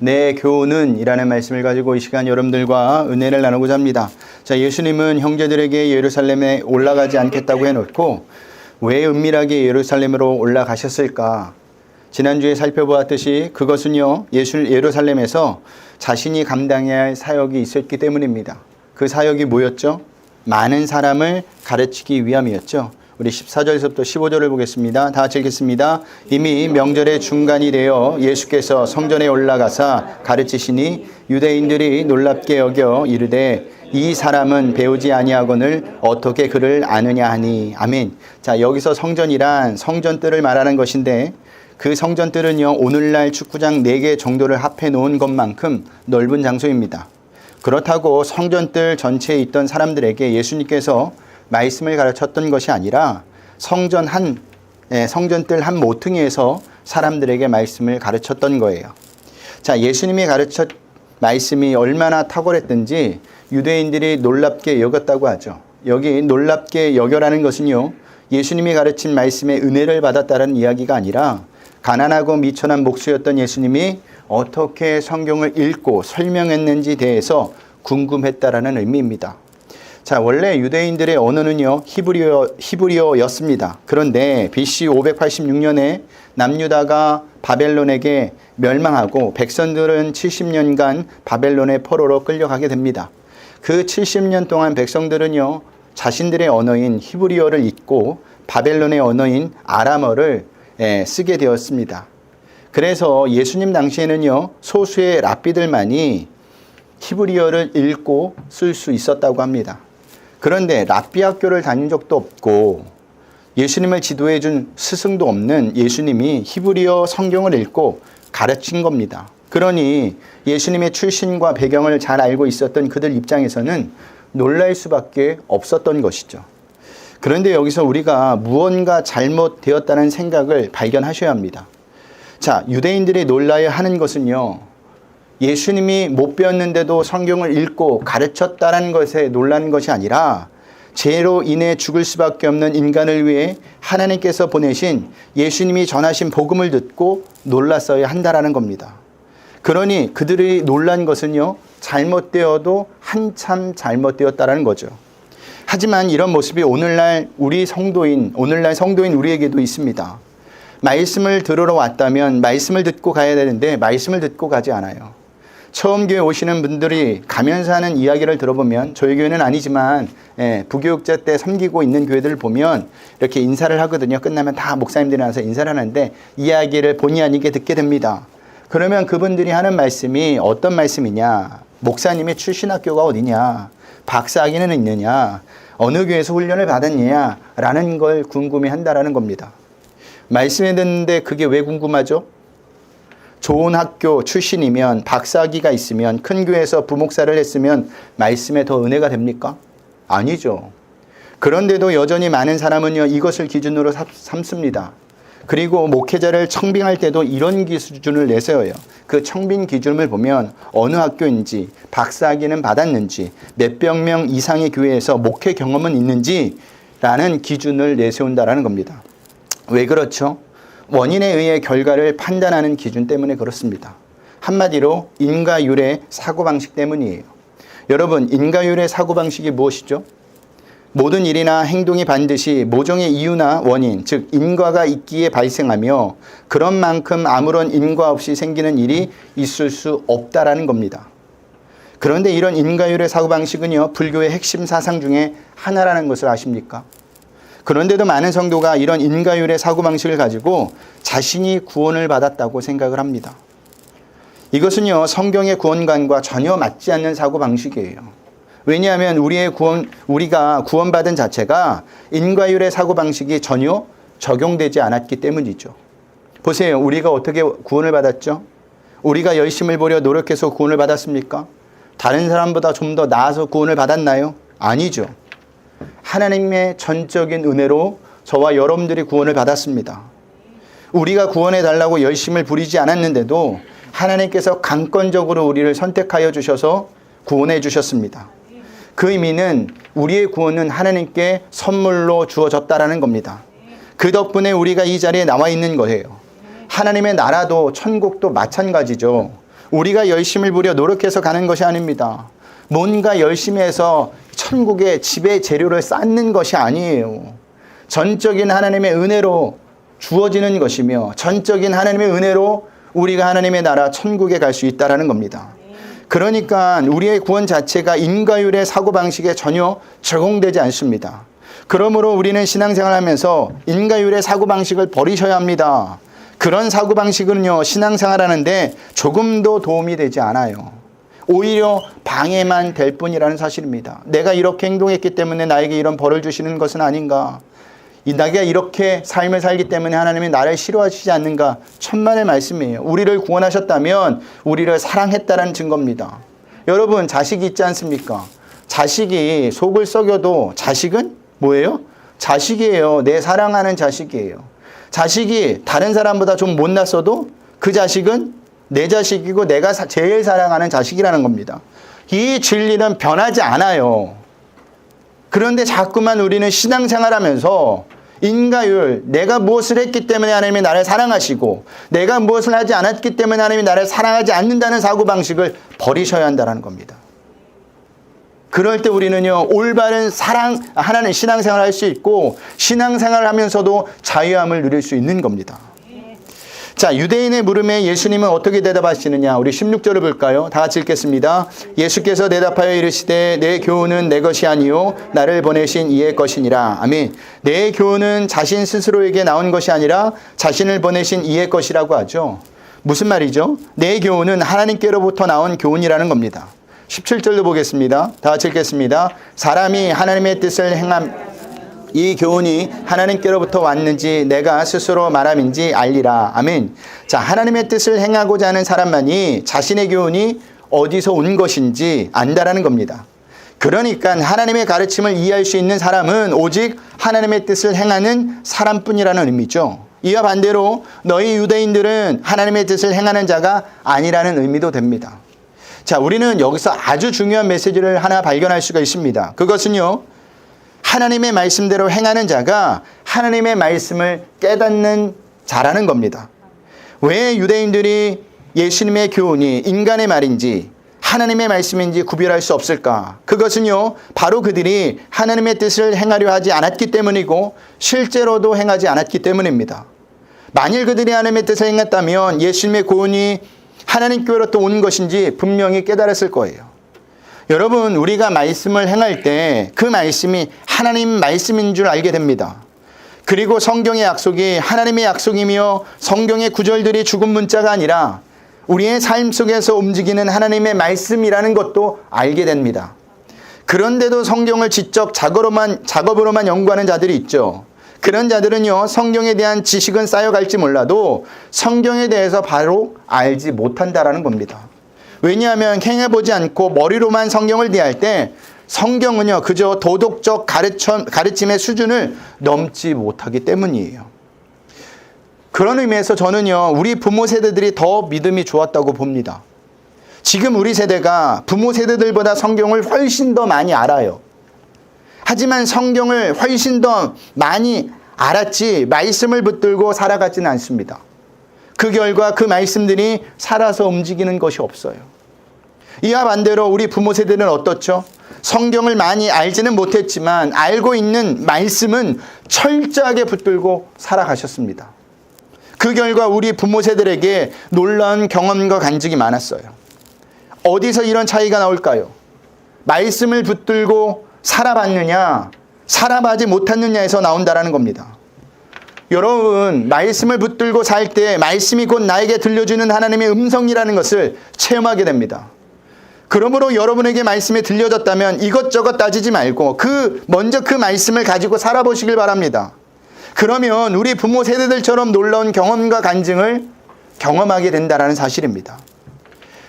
내 교훈은 이라는 말씀을 가지고 이 시간 여러분들과 은혜를 나누고자 합니다. 자, 예수님은 형제들에게 예루살렘에 올라가지 않겠다고 해놓고 왜 은밀하게 예루살렘으로 올라가셨을까? 지난주에 살펴보았듯이 그것은요, 예수, 예루살렘에서 자신이 감당해야 할 사역이 있었기 때문입니다. 그 사역이 뭐였죠? 많은 사람을 가르치기 위함이었죠. 우리 14절에서부터 15절을 보겠습니다. 다 같이 읽겠습니다. 이미 명절의 중간이 되어 예수께서 성전에 올라가사 가르치시니 유대인들이 놀랍게 여겨 이르되 이 사람은 배우지 아니하거늘 어떻게 그를 아느냐 하니 아멘. 자, 여기서 성전이란 성전뜰을 말하는 것인데 그 성전뜰은요. 오늘날 축구장 4개 정도를 합해 놓은 것만큼 넓은 장소입니다. 그렇다고 성전뜰 전체에 있던 사람들에게 예수님께서 말씀을 가르쳤던 것이 아니라 성전 한 예, 성전 뜰 한 모퉁이에서 사람들에게 말씀을 가르쳤던 거예요. 자, 예수님이 가르쳤 말씀이 얼마나 탁월했든지 유대인들이 놀랍게 여겼다고 하죠. 여기 놀랍게 여겨라는 것은요. 예수님이 가르친 말씀에 은혜를 받았다는 이야기가 아니라 가난하고 미천한 목수였던 예수님이 어떻게 성경을 읽고 설명했는지 대해서 궁금했다라는 의미입니다. 자, 원래 유대인들의 언어는요, 히브리어, 히브리어였습니다. 그런데 BC 586년에 남유다가 바벨론에게 멸망하고 백성들은 70년간 바벨론의 포로로 끌려가게 됩니다. 그 70년 동안 백성들은요, 자신들의 언어인 히브리어를 잊고 바벨론의 언어인 아람어를 예, 쓰게 되었습니다. 그래서 예수님 당시에는요, 소수의 랍비들만이 히브리어를 읽고 쓸 수 있었다고 합니다. 그런데 랍비 학교를 다닌 적도 없고 예수님을 지도해 준 스승도 없는 예수님이 히브리어 성경을 읽고 가르친 겁니다. 그러니 예수님의 출신과 배경을 잘 알고 있었던 그들 입장에서는 놀랄 수밖에 없었던 것이죠. 그런데 여기서 우리가 무언가 잘못되었다는 생각을 발견하셔야 합니다. 자, 유대인들이 놀라야 하는 것은요. 예수님이 못 배웠는데도 성경을 읽고 가르쳤다는 것에 놀라는 것이 아니라 죄로 인해 죽을 수밖에 없는 인간을 위해 하나님께서 보내신 예수님이 전하신 복음을 듣고 놀랐어야 한다라는 겁니다. 그러니 그들이 놀란 것은요, 잘못되어도 한참 잘못되었다라는 거죠. 하지만 이런 모습이 오늘날 우리 성도인, 오늘날 성도인 우리에게도 있습니다. 말씀을 들으러 왔다면 말씀을 듣고 가야 되는데 말씀을 듣고 가지 않아요. 처음 교회 오시는 분들이 가면서 하는 이야기를 들어보면 저희 교회는 아니지만 예, 부교육자 때 섬기고 있는 교회들을 보면 이렇게 인사를 하거든요. 끝나면 다 목사님들이 나서 인사를 하는데 이야기를 본의 아니게 듣게 됩니다. 그러면 그분들이 하는 말씀이 어떤 말씀이냐? 목사님의 출신 학교가 어디냐? 박사 학위는 있느냐? 어느 교회에서 훈련을 받았느냐? 라는 걸 궁금해 한다라는 겁니다. 말씀해 듣는데 그게 왜 궁금하죠? 좋은 학교 출신이면 박사학위가 있으면 큰 교회에서 부목사를 했으면 말씀에 더 은혜가 됩니까? 아니죠. 그런데도 여전히 많은 사람은요 이것을 기준으로 삼습니다. 그리고 목회자를 청빙할 때도 이런 기준을 내세워요. 그 청빙 기준을 보면 어느 학교인지 박사학위는 받았는지 몇백 명 이상의 교회에서 목회 경험은 있는지 라는 기준을 내세운다라는 겁니다. 왜 그렇죠? 원인에 의해 결과를 판단하는 기준 때문에 그렇습니다. 한마디로 인과율의 사고방식 때문이에요. 여러분, 인과율의 사고방식이 무엇이죠? 모든 일이나 행동이 반드시 모종의 이유나 원인, 즉, 인과가 있기에 발생하며 그런 만큼 아무런 인과 없이 생기는 일이 있을 수 없다라는 겁니다. 그런데 이런 인과율의 사고방식은요, 불교의 핵심 사상 중에 하나라는 것을 아십니까? 그런데도 많은 성도가 이런 인과율의 사고방식을 가지고 자신이 구원을 받았다고 생각을 합니다. 이것은요, 성경의 구원관과 전혀 맞지 않는 사고방식이에요. 왜냐하면 우리의 구원, 우리가 구원받은 자체가 인과율의 사고방식이 전혀 적용되지 않았기 때문이죠. 보세요. 우리가 어떻게 구원을 받았죠? 우리가 열심을 보려 노력해서 구원을 받았습니까? 다른 사람보다 좀 더 나아서 구원을 받았나요? 아니죠. 하나님의 전적인 은혜로 저와 여러분들이 구원을 받았습니다. 우리가 구원해 달라고 열심을 부리지 않았는데도 하나님께서 강권적으로 우리를 선택하여 주셔서 구원해 주셨습니다. 그 의미는 우리의 구원은 하나님께 선물로 주어졌다라는 겁니다. 그 덕분에 우리가 이 자리에 나와 있는 거예요. 하나님의 나라도 천국도 마찬가지죠. 우리가 열심을 부려 노력해서 가는 것이 아닙니다. 뭔가 열심히 해서 천국의 지배 재료를 쌓는 것이 아니에요. 전적인 하나님의 은혜로 주어지는 것이며 전적인 하나님의 은혜로 우리가 하나님의 나라 천국에 갈 수 있다라는 겁니다. 그러니까 우리의 구원 자체가 인과율의 사고방식에 전혀 적용되지 않습니다. 그러므로 우리는 신앙생활 하면서 인과율의 사고방식을 버리셔야 합니다. 그런 사고방식은요, 신앙생활 하는데 조금도 도움이 되지 않아요. 오히려 방해만 될 뿐이라는 사실입니다. 내가 이렇게 행동했기 때문에 나에게 이런 벌을 주시는 것은 아닌가. 이 내가 이렇게 삶을 살기 때문에 하나님이 나를 싫어하시지 않는가 천만의 말씀이에요. 우리를 구원하셨다면 우리를 사랑했다라는 증거입니다. 여러분 자식이 있지 않습니까? 자식이 속을 썩여도 자식은 뭐예요? 자식이에요. 내 사랑하는 자식이에요. 자식이 다른 사람보다 좀 못났어도 그 자식은 내 자식이고 내가 사- 제일 사랑하는 자식이라는 겁니다. 이 진리는 변하지 않아요. 그런데 자꾸만 우리는 신앙생활 하면서 인가율, 내가 무엇을 했기 때문에 하나님이 나를 사랑하시고, 내가 무엇을 하지 않았기 때문에 하나님이 나를 사랑하지 않는다는 사고방식을 버리셔야 한다는 겁니다. 그럴 때 우리는요, 올바른 사랑, 하나님 신앙생활 할 수 있고, 신앙생활 하면서도 자유함을 누릴 수 있는 겁니다. 자, 유대인의 물음에 예수님은 어떻게 대답하시느냐? 우리 16절을 볼까요? 다 같이 읽겠습니다. 예수께서 대답하여 이르시되 내 교훈은 내 것이 아니요 나를 보내신 이의 것이니라. 아멘. 내 교훈은 자신 스스로에게 나온 것이 아니라 자신을 보내신 이의 것이라고 하죠. 무슨 말이죠? 내 교훈은 하나님께로부터 나온 교훈이라는 겁니다. 17절도 보겠습니다. 다 같이 읽겠습니다. 사람이 하나님의 뜻을 행함 이 교훈이 하나님께로부터 왔는지 내가 스스로 말함인지 알리라. 아멘. 자, 하나님의 뜻을 행하고자 하는 사람만이 자신의 교훈이 어디서 온 것인지 안다라는 겁니다. 그러니까 하나님의 가르침을 이해할 수 있는 사람은 오직 하나님의 뜻을 행하는 사람뿐이라는 의미죠. 이와 반대로 너희 유대인들은 하나님의 뜻을 행하는 자가 아니라는 의미도 됩니다. 자, 우리는 여기서 아주 중요한 메시지를 하나 발견할 수가 있습니다. 그것은요. 하나님의 말씀대로 행하는 자가 하나님의 말씀을 깨닫는 자라는 겁니다. 왜 유대인들이 예수님의 교훈이 인간의 말인지 하나님의 말씀인지 구별할 수 없을까? 그것은요, 바로 그들이 하나님의 뜻을 행하려 하지 않았기 때문이고, 실제로도 행하지 않았기 때문입니다. 만일 그들이 하나님의 뜻을 행했다면 예수님의 교훈이 하나님께로부터 온 것인지 분명히 깨달았을 거예요. 여러분, 우리가 말씀을 행할 때 그 말씀이 하나님 말씀인 줄 알게 됩니다. 그리고 성경의 약속이 하나님의 약속이며 성경의 구절들이 죽은 문자가 아니라 우리의 삶 속에서 움직이는 하나님의 말씀이라는 것도 알게 됩니다. 그런데도 성경을 직접 작업으로만, 작업으로만 연구하는 자들이 있죠. 그런 자들은요, 성경에 대한 지식은 쌓여갈지 몰라도 성경에 대해서 바로 알지 못한다라는 겁니다. 왜냐하면 행해보지 않고 머리로만 성경을 대할 때 성경은요, 그저 도덕적 가르침, 가르침의 수준을 넘지 못하기 때문이에요. 그런 의미에서 저는요, 우리 부모 세대들이 더 믿음이 좋았다고 봅니다. 지금 우리 세대가 부모 세대들보다 성경을 훨씬 더 많이 알아요. 하지만 성경을 훨씬 더 많이 알았지, 말씀을 붙들고 살아가지는 않습니다. 그 결과 그 말씀들이 살아서 움직이는 것이 없어요. 이와 반대로 우리 부모 세대는 어떻죠? 성경을 많이 알지는 못했지만 알고 있는 말씀은 철저하게 붙들고 살아가셨습니다. 그 결과 우리 부모 세대에게 놀라운 경험과 간증이 많았어요. 어디서 이런 차이가 나올까요? 말씀을 붙들고 살아봤느냐, 살아가지 못했느냐에서 나온다라는 겁니다. 여러분, 말씀을 붙들고 살 때 말씀이 곧 나에게 들려주는 하나님의 음성이라는 것을 체험하게 됩니다. 그러므로 여러분에게 말씀이 들려졌다면 이것저것 따지지 말고 그 먼저 그 말씀을 가지고 살아보시길 바랍니다. 그러면 우리 부모 세대들처럼 놀라운 경험과 간증을 경험하게 된다라는 사실입니다.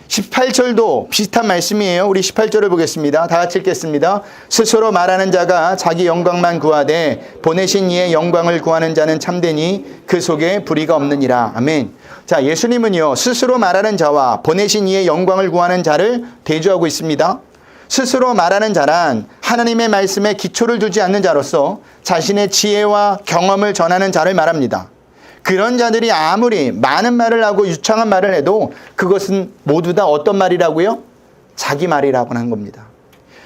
18절도 비슷한 말씀이에요. 우리 18절을 보겠습니다. 다 같이 읽겠습니다. 스스로 말하는 자가 자기 영광만 구하되 보내신 이의 영광을 구하는 자는 참되니 그 속에 불의가 없느니라. 아멘. 자, 예수님은요, 스스로 말하는 자와 보내신 이의 영광을 구하는 자를 대조하고 있습니다. 스스로 말하는 자란 하나님의 말씀에 기초를 두지 않는 자로서 자신의 지혜와 경험을 전하는 자를 말합니다. 그런 자들이 아무리 많은 말을 하고 유창한 말을 해도 그것은 모두 다 어떤 말이라고요? 자기 말이라고 하는 겁니다.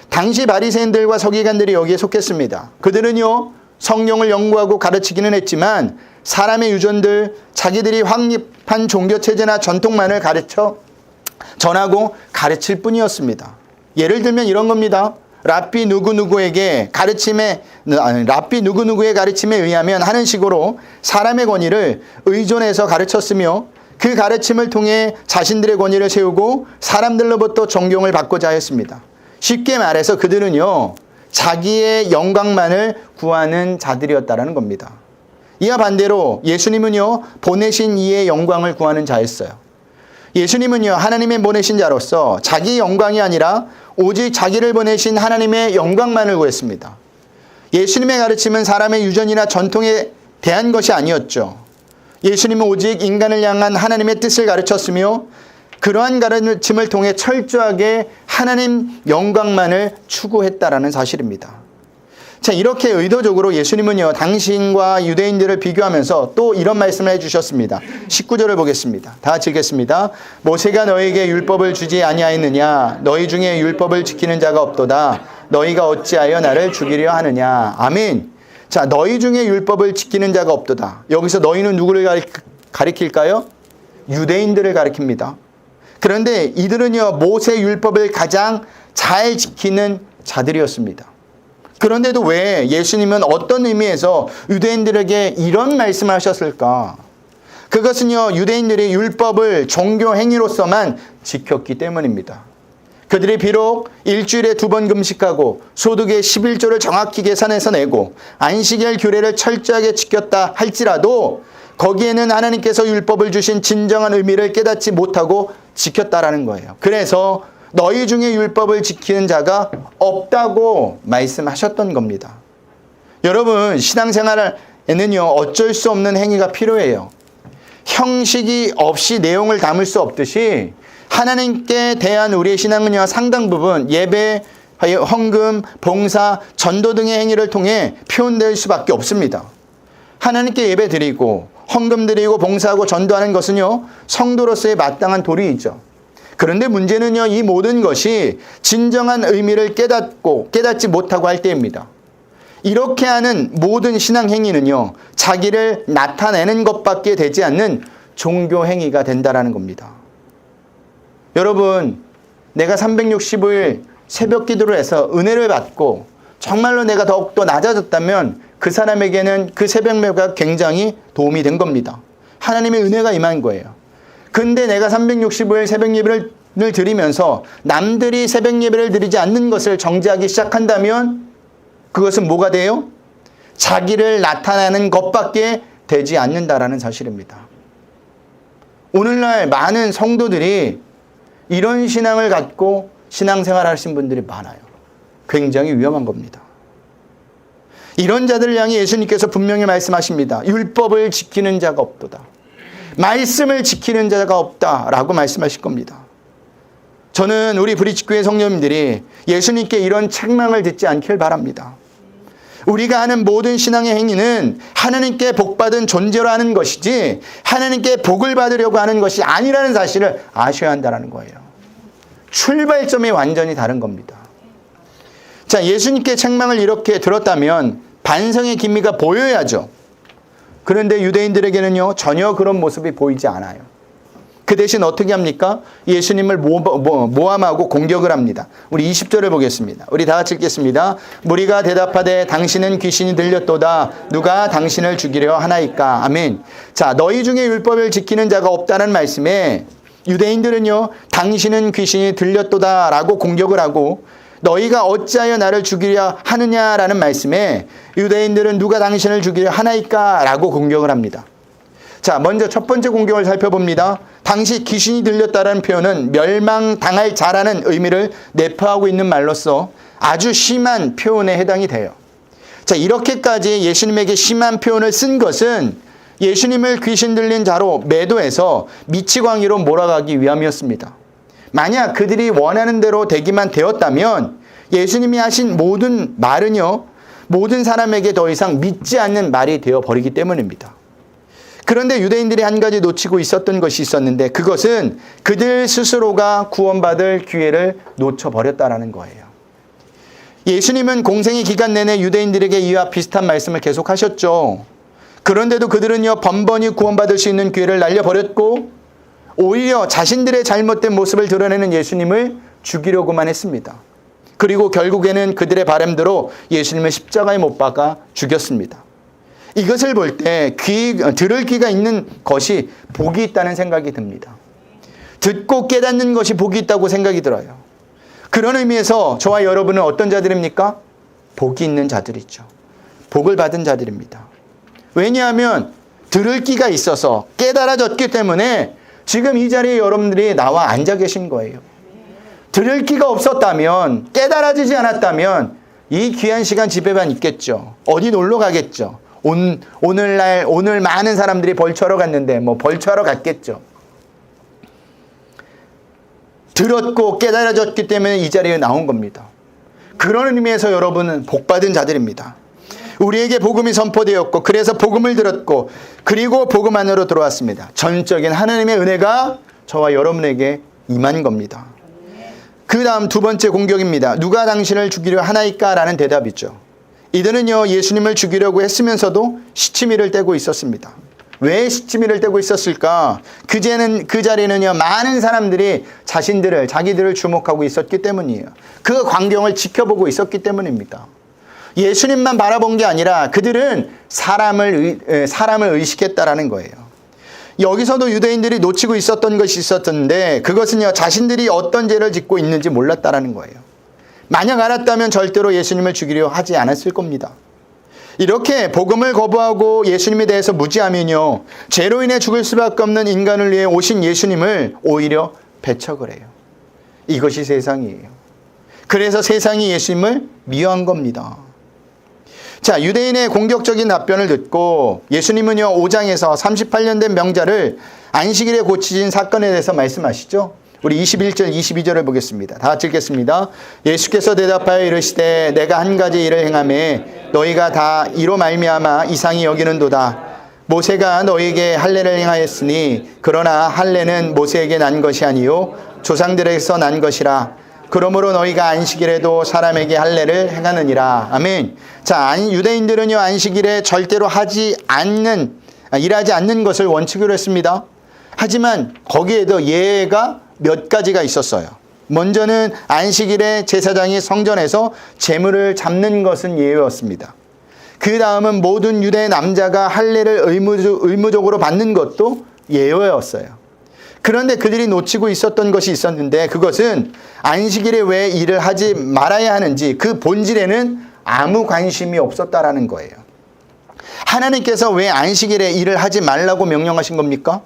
당시 바리새인들과 서기관들이 여기에 속했습니다. 그들은요 성령을 연구하고 가르치기는 했지만 사람의 유전들 자기들이 확립한 종교 체제나 전통만을 가르쳐 전하고 가르칠 뿐이었습니다. 예를 들면 이런 겁니다. 랍비 누구누구에게 가르침에 아니, 랍비 누구누구의 가르침에 의하면 하는 식으로 사람의 권위를 의존해서 가르쳤으며 그 가르침을 통해 자신들의 권위를 세우고 사람들로부터 존경을 받고자 했습니다. 쉽게 말해서 그들은요 자기의 영광만을 구하는 자들이었다라는 겁니다. 이와 반대로 예수님은요 보내신 이의 영광을 구하는 자였어요. 예수님은요 하나님의 보내신 자로서 자기 영광이 아니라 오직 자기를 보내신 하나님의 영광만을 구했습니다. 예수님의 가르침은 사람의 유전이나 전통에 대한 것이 아니었죠. 예수님은 오직 인간을 향한 하나님의 뜻을 가르쳤으며 그러한 가르침을 통해 철저하게 하나님 영광만을 추구했다라는 사실입니다. 자, 이렇게 의도적으로 예수님은요, 당신과 유대인들을 비교하면서 또 이런 말씀을 해주셨습니다. 19절을 보겠습니다. 다 같이 읽겠습니다. 모세가 너에게 율법을 주지 아니하였느냐? 너희 중에 율법을 지키는 자가 없도다. 너희가 어찌하여 나를 죽이려 하느냐? 아멘. 자, 너희 중에 율법을 지키는 자가 없도다. 여기서 너희는 누구를 가리, 가리킬까요? 유대인들을 가리킵니다. 그런데 이들은요, 모세 율법을 가장 잘 지키는 자들이었습니다. 그런데도 왜 예수님은 어떤 의미에서 유대인들에게 이런 말씀을 하셨을까? 그것은요, 유대인들이 율법을 종교 행위로서만 지켰기 때문입니다. 그들이 비록 일주일에 두 번 금식하고 소득의 11조를 정확히 계산해서 내고 안식일 규례를 철저하게 지켰다 할지라도 거기에는 하나님께서 율법을 주신 진정한 의미를 깨닫지 못하고 지켰다라는 거예요. 그래서 너희 중에 율법을 지키는 자가 없다고 말씀하셨던 겁니다. 여러분, 신앙생활에는요, 어쩔 수 없는 행위가 필요해요. 형식이 없이 내용을 담을 수 없듯이 하나님께 대한 우리의 신앙은요, 상당 부분 예배, 헌금, 봉사, 전도 등의 행위를 통해 표현될 수밖에 없습니다. 하나님께 예배 드리고, 헌금 드리고, 봉사하고, 전도하는 것은요, 성도로서의 마땅한 도리이죠. 그런데 문제는요, 이 모든 것이 진정한 의미를 깨닫고 깨닫지 못하고 할 때입니다. 이렇게 하는 모든 신앙 행위는요, 자기를 나타내는 것밖에 되지 않는 종교 행위가 된다라는 겁니다. 여러분, 내가 365일 새벽 기도를 해서 은혜를 받고 정말로 내가 더욱더 낮아졌다면 그 사람에게는 그 새벽매가 굉장히 도움이 된 겁니다. 하나님의 은혜가 임한 거예요. 근데 내가 365일 새벽 예배를 드리면서 남들이 새벽 예배를 드리지 않는 것을 정지하기 시작한다면 그것은 뭐가 돼요? 자기를 나타내는 것밖에 되지 않는다라는 사실입니다. 오늘날 많은 성도들이 이런 신앙을 갖고 신앙생활 하신 분들이 많아요. 굉장히 위험한 겁니다. 이런 자들을 향해 예수님께서 분명히 말씀하십니다. 율법을 지키는 자가 없도다. 말씀을 지키는 자가 없다라고 말씀하실 겁니다. 저는 우리 브리치교회 성령님들이 예수님께 이런 책망을 듣지 않길 바랍니다. 우리가 하는 모든 신앙의 행위는 하나님께 복받은 존재로 하는 것이지 하나님께 복을 받으려고 하는 것이 아니라는 사실을 아셔야 한다는 거예요. 출발점이 완전히 다른 겁니다. 자, 예수님께 책망을 이렇게 들었다면 반성의 기미가 보여야죠. 그런데 유대인들에게는요, 전혀 그런 모습이 보이지 않아요. 그 대신 어떻게 합니까? 예수님을 모함하고 공격을 합니다. 우리 20절을 보겠습니다. 우리 다 같이 읽겠습니다. 무리가 대답하되 당신은 귀신이 들렸도다. 누가 당신을 죽이려 하나이까? 아멘. 자, 너희 중에 율법을 지키는 자가 없다는 말씀에 유대인들은요, 당신은 귀신이 들렸도다라고 공격을 하고 너희가 어찌하여 나를 죽이려 하느냐라는 말씀에 유대인들은 누가 당신을 죽이려 하나이까? 라고 공격을 합니다. 자, 먼저 첫 번째 공격을 살펴봅니다. 당시 귀신이 들렸다라는 표현은 멸망당할 자라는 의미를 내포하고 있는 말로서 아주 심한 표현에 해당이 돼요. 자, 이렇게까지 예수님에게 심한 표현을 쓴 것은 예수님을 귀신 들린 자로 매도해서 미치광이로 몰아가기 위함이었습니다. 만약 그들이 원하는 대로 되기만 되었다면 예수님이 하신 모든 말은요, 모든 사람에게 더 이상 믿지 않는 말이 되어 버리기 때문입니다. 그런데 유대인들이 한 가지 놓치고 있었던 것이 있었는데 그것은 그들 스스로가 구원받을 기회를 놓쳐버렸다라는 거예요. 예수님은 공생의 기간 내내 유대인들에게 이와 비슷한 말씀을 계속하셨죠. 그런데도 그들은요 번번이 구원받을 수 있는 기회를 날려버렸고 오히려 자신들의 잘못된 모습을 드러내는 예수님을 죽이려고만 했습니다. 그리고 결국에는 그들의 바람대로 예수님을 십자가에 못 박아 죽였습니다. 이것을 볼 때 귀, 들을 귀가 있는 것이 복이 있다는 생각이 듭니다. 듣고 깨닫는 것이 복이 있다고 생각이 들어요. 그런 의미에서 저와 여러분은 어떤 자들입니까? 복이 있는 자들이죠. 복을 받은 자들입니다. 왜냐하면 들을 귀가 있어서 깨달아졌기 때문에 지금 이 자리에 여러분들이 나와 앉아 계신 거예요. 들을 귀가 없었다면, 깨달아지지 않았다면, 이 귀한 시간 집에만 있겠죠. 어디 놀러 가겠죠. 온, 오늘날, 오늘 많은 사람들이 벌초하러 갔는데, 뭐 벌초하러 갔겠죠. 들었고 깨달아졌기 때문에 이 자리에 나온 겁니다. 그런 의미에서 여러분은 복받은 자들입니다. 우리에게 복음이 선포되었고 그래서 복음을 들었고 그리고 복음 안으로 들어왔습니다. 전적인 하나님의 은혜가 저와 여러분에게 임한 겁니다. 그 다음 두 번째 공격입니다. 누가 당신을 죽이려 하나이까? 라는 대답이죠. 이들은요, 예수님을 죽이려고 했으면서도 시치미를 떼고 있었습니다. 왜 시치미를 떼고 있었을까? 그제는, 그 자리는요, 많은 사람들이 자신들을, 자기들을 주목하고 있었기 때문이에요. 그 광경을 지켜보고 있었기 때문입니다. 예수님만 바라본 게 아니라 그들은 사람을, 의, 사람을 의식했다라는 거예요. 여기서도 유대인들이 놓치고 있었던 것이 있었던데 그것은요 자신들이 어떤 죄를 짓고 있는지 몰랐다라는 거예요. 만약 알았다면 절대로 예수님을 죽이려 하지 않았을 겁니다. 이렇게 복음을 거부하고 예수님에 대해서 무지하면요 죄로 인해 죽을 수밖에 없는 인간을 위해 오신 예수님을 오히려 배척을 해요. 이것이 세상이에요. 그래서 세상이 예수님을 미워한 겁니다. 자, 유대인의 공격적인 답변을 듣고 예수님은요, 5장에서 38년 된 명자를 안식일에 고치신 사건에 대해서 말씀하시죠. 우리 21절, 22절을 보겠습니다. 다 같이 읽겠습니다. 예수께서 대답하여 이르시되 내가 한 가지 일을 행함에 너희가 다 이로 말미암아 이상히 여기는도다. 모세가 너희에게 할례를 행하였으니 그러나 할례는 모세에게 난 것이 아니요 조상들에게서 난 것이라. 그러므로 너희가 안식일에도 사람에게 할례를 행하느니라. 아멘. 자, 유대인들은요, 안식일에 절대로 하지 않는, 아, 일하지 않는 것을 원칙으로 했습니다. 하지만 거기에도 예가 몇 가지가 있었어요. 먼저는 안식일에 제사장이 성전에서 재물을 잡는 것은 예외였습니다. 그 다음은 모든 유대 남자가 할례를 의무적으로 받는 것도 예외였어요. 그런데 그들이 놓치고 있었던 것이 있었는데 그것은 안식일에 왜 일을 하지 말아야 하는지 그 본질에는 아무 관심이 없었다라는 거예요. 하나님께서 왜 안식일에 일을 하지 말라고 명령하신 겁니까?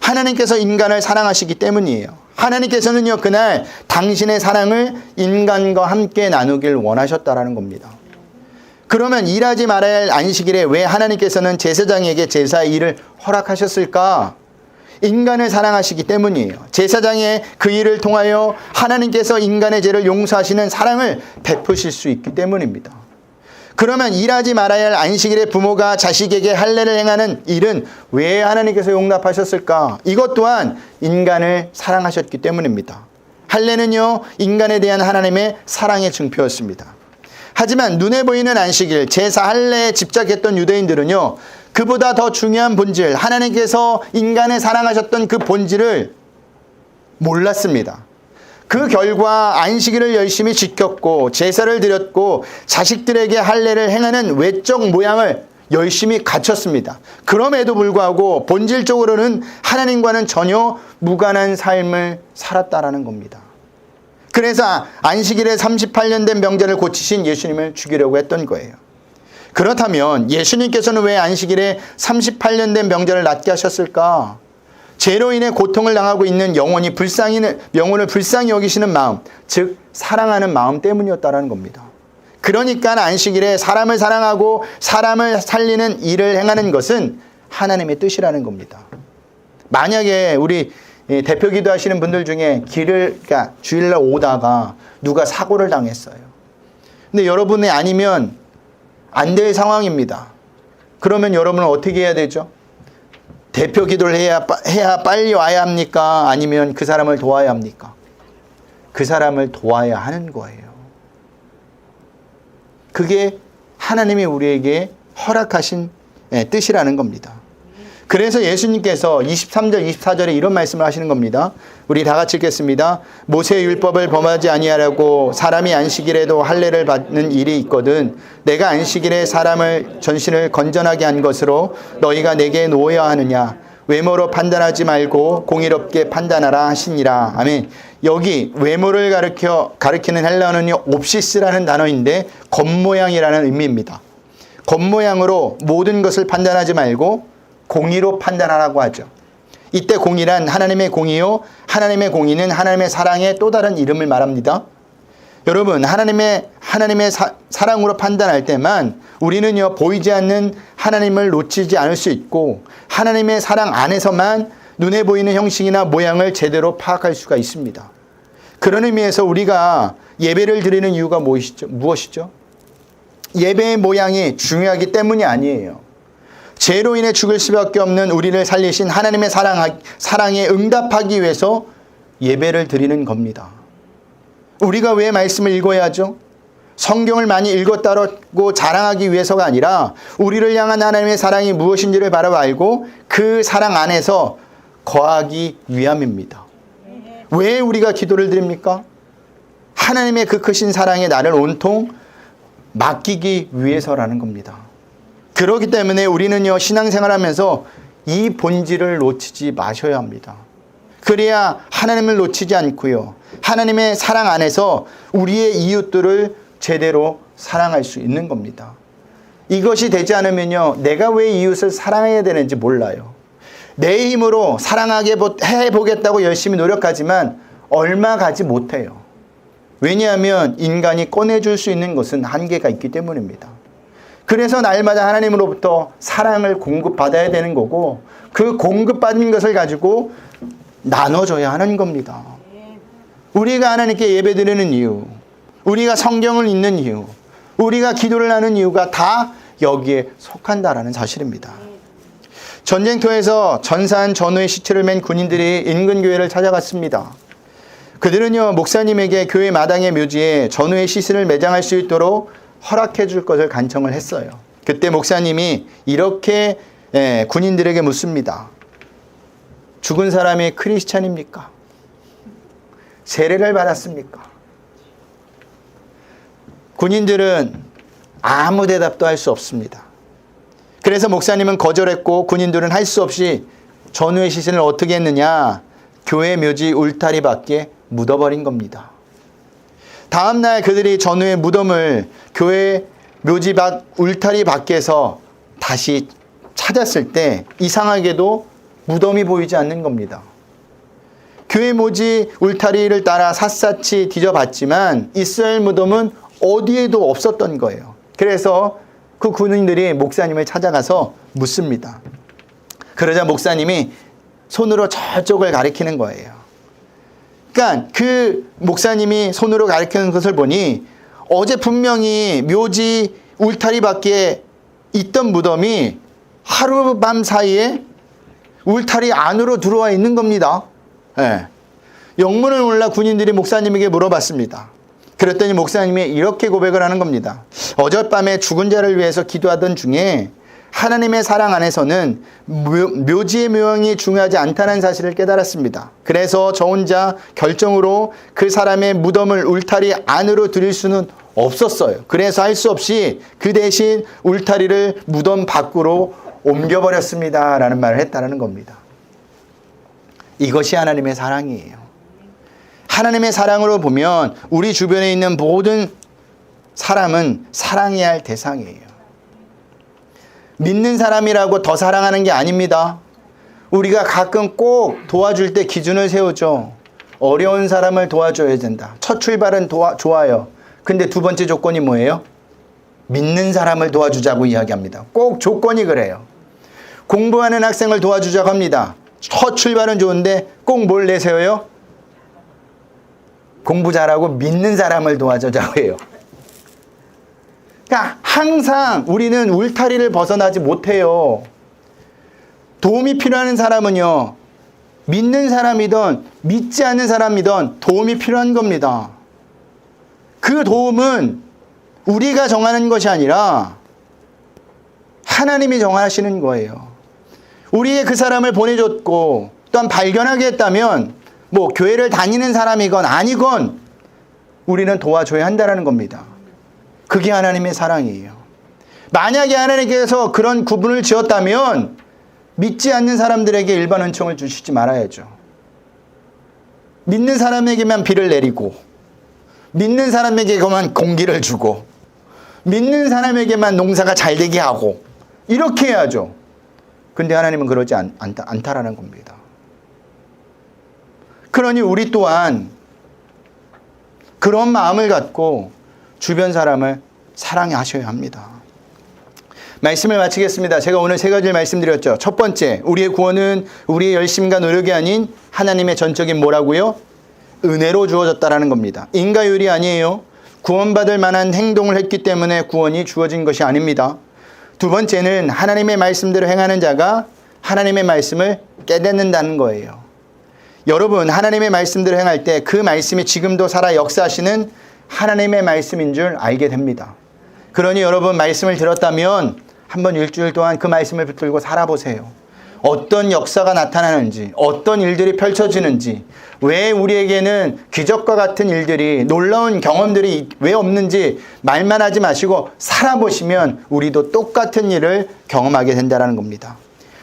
하나님께서 인간을 사랑하시기 때문이에요. 하나님께서는요, 그날 당신의 사랑을 인간과 함께 나누길 원하셨다라는 겁니다. 그러면 일하지 말아야 할 안식일에 왜 하나님께서는 제사장에게 제사 일을 허락하셨을까? 인간을 사랑하시기 때문이에요. 제사장의 그 일을 통하여 하나님께서 인간의 죄를 용서하시는 사랑을 베푸실 수 있기 때문입니다. 그러면 일하지 말아야 할 안식일에 부모가 자식에게 할례를 행하는 일은 왜 하나님께서 용납하셨을까? 이것 또한 인간을 사랑하셨기 때문입니다. 할례는요, 인간에 대한 하나님의 사랑의 증표였습니다. 하지만 눈에 보이는 안식일, 제사 할례에 집착했던 유대인들은요, 그보다 더 중요한 본질, 하나님께서 인간을 사랑하셨던 그 본질을 몰랐습니다. 그 결과 안식일을 열심히 지켰고 제사를 드렸고 자식들에게 할례를 행하는 외적 모양을 열심히 갖췄습니다. 그럼에도 불구하고 본질적으로는 하나님과는 전혀 무관한 삶을 살았다라는 겁니다. 그래서 안식일에 38년 된 명절을 고치신 예수님을 죽이려고 했던 거예요. 그렇다면 예수님께서는 왜 안식일에 38년 된 명절을 낫게 하셨을까? 죄로 인해 고통을 당하고 있는 영혼이 불쌍히 영혼을 불쌍히 여기시는 마음, 즉 사랑하는 마음 때문이었다라는 겁니다. 그러니까 안식일에 사람을 사랑하고 사람을 살리는 일을 행하는 것은 하나님의 뜻이라는 겁니다. 만약에 우리 대표 기도하시는 분들 중에 길을 그러니까 주일날 오다가 누가 사고를 당했어요. 근데 여러분이 아니면 안 될 상황입니다. 그러면 여러분은 어떻게 해야 되죠? 대표 기도를 해야, 빠- 해야 빨리 와야 합니까? 아니면 그 사람을 도와야 합니까? 그 사람을 도와야 하는 거예요. 그게 하나님이 우리에게 허락하신 예, 뜻이라는 겁니다. 그래서 예수님께서 23절, 24절에 이런 말씀을 하시는 겁니다. 우리 다 같이 읽겠습니다. 모세의 율법을 범하지 아니하려고 사람이 안식일에도 할례를 받는 일이 있거든 내가 안식일에 사람을 전신을 건전하게 한 것으로 너희가 내게 놓아야 하느냐 외모로 판단하지 말고 공의롭게 판단하라 하시니라. 아멘. 여기 외모를 가르켜 가르키는 헬라어는요 옵시스라는 단어인데 겉모양이라는 의미입니다. 겉모양으로 모든 것을 판단하지 말고 공의로 판단하라고 하죠. 이때 공의란 하나님의 공의요. 하나님의 공의는 하나님의 사랑의 또 다른 이름을 말합니다. 여러분, 하나님의, 하나님의 사, 사랑으로 판단할 때만 우리는요, 보이지 않는 하나님을 놓치지 않을 수 있고, 하나님의 사랑 안에서만 눈에 보이는 형식이나 모양을 제대로 파악할 수가 있습니다. 그런 의미에서 우리가 예배를 드리는 이유가 무엇이죠? 무엇이죠? 예배의 모양이 중요하기 때문이 아니에요. 죄로 인해 죽을 수밖에 없는 우리를 살리신 하나님의 사랑, 사랑에 응답하기 위해서 예배를 드리는 겁니다. 우리가 왜 말씀을 읽어야 하죠? 성경을 많이 읽었다고 자랑하기 위해서가 아니라 우리를 향한 하나님의 사랑이 무엇인지를 바로 알고 그 사랑 안에서 거하기 위함입니다. 왜 우리가 기도를 드립니까? 하나님의 그 크신 사랑에 나를 온통 맡기기 위해서라는 겁니다. 그렇기 때문에 우리는요, 신앙생활 하면서 이 본질을 놓치지 마셔야 합니다. 그래야 하나님을 놓치지 않고요. 하나님의 사랑 안에서 우리의 이웃들을 제대로 사랑할 수 있는 겁니다. 이것이 되지 않으면요, 내가 왜 이웃을 사랑해야 되는지 몰라요. 내 힘으로 사랑하게 해보겠다고 열심히 노력하지만 얼마 가지 못해요. 왜냐하면 인간이 꺼내줄 수 있는 것은 한계가 있기 때문입니다. 그래서 날마다 하나님으로부터 사랑을 공급받아야 되는 거고 그 공급받은 것을 가지고 나눠줘야 하는 겁니다. 우리가 하나님께 예배드리는 이유, 우리가 성경을 읽는 이유, 우리가 기도를 하는 이유가 다 여기에 속한다라는 사실입니다. 전쟁터에서 전사한 전우의 시체를 맨 군인들이 인근 교회를 찾아갔습니다. 그들은요, 목사님에게 교회 마당의 묘지에 전우의 시신을 매장할 수 있도록 허락해 줄 것을 간청을 했어요. 그때 목사님이 이렇게 예, 군인들에게 묻습니다. 죽은 사람이 크리스찬입니까? 세례를 받았습니까? 군인들은 아무 대답도 할 수 없습니다. 그래서 목사님은 거절했고 군인들은 할 수 없이 전우의 시신을 어떻게 했느냐? 교회 묘지 울타리 밖에 묻어버린 겁니다. 다음날 그들이 전우의 무덤을 교회 묘지 밖 울타리 밖에서 다시 찾았을 때 이상하게도 무덤이 보이지 않는 겁니다. 교회 묘지 울타리를 따라 샅샅이 뒤져봤지만 이스라엘 무덤은 어디에도 없었던 거예요. 그래서 그 군인들이 목사님을 찾아가서 묻습니다. 그러자 목사님이 손으로 저쪽을 가리키는 거예요. 그러니까 그 목사님이 손으로 가리키는 것을 보니 어제 분명히 묘지 울타리 밖에 있던 무덤이 하룻밤 사이에 울타리 안으로 들어와 있는 겁니다. 예. 영문을 몰라 군인들이 목사님에게 물어봤습니다. 그랬더니 목사님이 이렇게 고백을 하는 겁니다. 어젯밤에 죽은 자를 위해서 기도하던 중에 하나님의 사랑 안에서는 묘, 지의 묘형이 중요하지 않다는 사실을 깨달았습니다. 그래서 저 혼자 결정으로 그 사람의 무덤을 울타리 안으로 들일 수는 없었어요. 그래서 할 수 없이 그 대신 울타리를 무덤 밖으로 옮겨버렸습니다. 라는 말을 했다는 겁니다. 이것이 하나님의 사랑이에요. 하나님의 사랑으로 보면 우리 주변에 있는 모든 사람은 사랑해야 할 대상이에요. 믿는 사람이라고 더 사랑하는 게 아닙니다. 우리가 가끔 꼭 도와줄 때 기준을 세우죠. 어려운 사람을 도와줘야 된다. 첫 출발은 도와, 좋아요. 근데 두 번째 조건이 뭐예요? 믿는 사람을 도와주자고 이야기합니다. 꼭 조건이 그래요. 공부하는 학생을 도와주자고 합니다. 첫 출발은 좋은데 꼭 뭘 내세워요? 공부 잘하고 믿는 사람을 도와주자고 해요. 그러니까 항상 우리는 울타리를 벗어나지 못해요. 도움이 필요한 사람은요, 믿는 사람이든 믿지 않는 사람이든 도움이 필요한 겁니다. 그 도움은 우리가 정하는 것이 아니라 하나님이 정하시는 거예요. 우리의 그 사람을 보내줬고 또한 발견하게 했다면 뭐 교회를 다니는 사람이건 아니건 우리는 도와줘야 한다는 겁니다. 그게 하나님의 사랑이에요. 만약에 하나님께서 그런 구분을 지었다면 믿지 않는 사람들에게 일반 은총을 주시지 말아야죠. 믿는 사람에게만 비를 내리고 믿는 사람에게만 공기를 주고 믿는 사람에게만 농사가 잘 되게 하고 이렇게 해야죠. 근데 하나님은 그러지 않, 않다, 않다라는 겁니다. 그러니 우리 또한 그런 마음을 갖고 주변 사람을 사랑하셔야 합니다. 말씀을 마치겠습니다. 제가 오늘 세 가지를 말씀드렸죠. 첫 번째, 우리의 구원은 우리의 열심과 노력이 아닌 하나님의 전적인 뭐라고요? 은혜로 주어졌다라는 겁니다. 인가율이 아니에요. 구원받을 만한 행동을 했기 때문에 구원이 주어진 것이 아닙니다. 두 번째는 하나님의 말씀대로 행하는 자가 하나님의 말씀을 깨닫는다는 거예요. 여러분, 하나님의 말씀대로 행할 때 그 말씀이 지금도 살아 역사하시는 하나님의 말씀인 줄 알게 됩니다. 그러니 여러분, 말씀을 들었다면 한번 일주일 동안 그 말씀을 붙들고 살아보세요. 어떤 역사가 나타나는지, 어떤 일들이 펼쳐지는지, 왜 우리에게는 기적과 같은 일들이, 놀라운 경험들이 왜 없는지 말만 하지 마시고 살아보시면 우리도 똑같은 일을 경험하게 된다는 겁니다.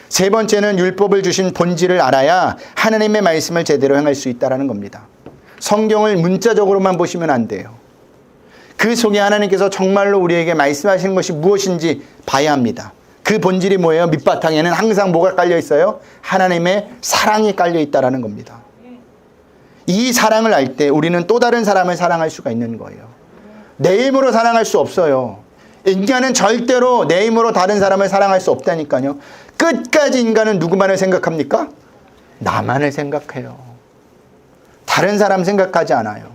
세 번째는 율법을 주신 본질을 알아야 하나님의 말씀을 제대로 행할 수 있다는 겁니다. 성경을 문자적으로만 보시면 안 돼요. 그 속에 하나님께서 정말로 우리에게 말씀하시는 것이 무엇인지 봐야 합니다. 그 본질이 뭐예요? 밑바탕에는 항상 뭐가 깔려 있어요? 하나님의 사랑이 깔려 있다라는 겁니다. 이 사랑을 알 때 우리는 또 다른 사람을 사랑할 수가 있는 거예요. 내 힘으로 사랑할 수 없어요. 인간은 절대로 내 힘으로 다른 사람을 사랑할 수 없다니까요. 끝까지 인간은 누구만을 생각합니까? 나만을 생각해요. 다른 사람 생각하지 않아요.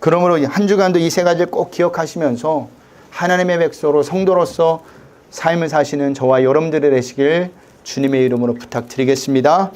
그러므로 한 주간도 이 세 가지를 꼭 기억하시면서 하나님의 백성으로 성도로서 삶을 사시는 저와 여러분들이 되시길 주님의 이름으로 부탁드리겠습니다.